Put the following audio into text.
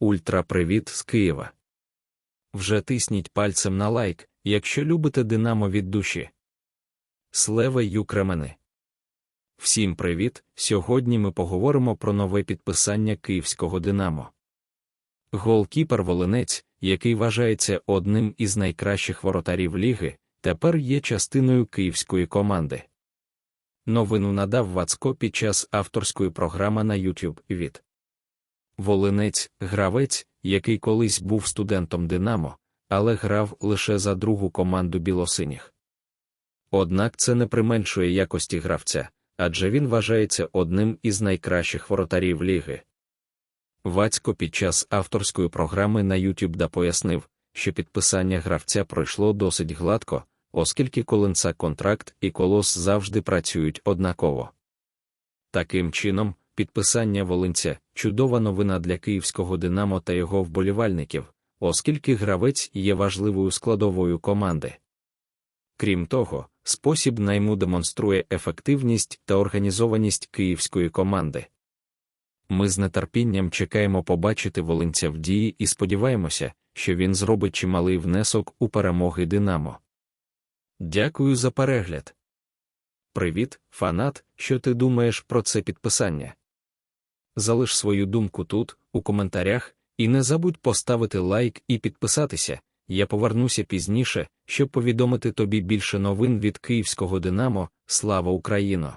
Ультра привіт з Києва. Вже тисніть пальцем на лайк, якщо любите Динамо від душі. Слева Юкремени. Всім привіт! Сьогодні ми поговоримо про нове підписання київського Динамо. Голкіпер Волинець, який вважається одним із найкращих воротарів ліги, тепер є частиною київської команди. Новину надав Вацко під час авторської програми на YouTube від Волинець, гравець, який колись був студентом Динамо, але грав лише за другу команду білосиніх. Однак це не применшує якості гравця, адже він вважається одним із найкращих воротарів ліги. Вацько під час авторської програми на YouTube пояснив, що підписання гравця пройшло досить гладко, оскільки коленца контракт і колос завжди працюють однаково. Таким чином, підписання волинця чудова новина для київського Динамо та його вболівальників, оскільки гравець є важливою складовою команди. Крім того, спосіб найму демонструє ефективність та організованість київської команди. Ми з нетерпінням чекаємо побачити волинця в дії і сподіваємося, що він зробить чималий внесок у перемоги Динамо. Дякую за перегляд. Привіт, фанат, що ти думаєш про це підписання? Залиш свою думку тут, у коментарях, і не забудь поставити лайк і підписатися. Я повернуся пізніше, щоб повідомити тобі більше новин від київського Динамо. Слава Україно!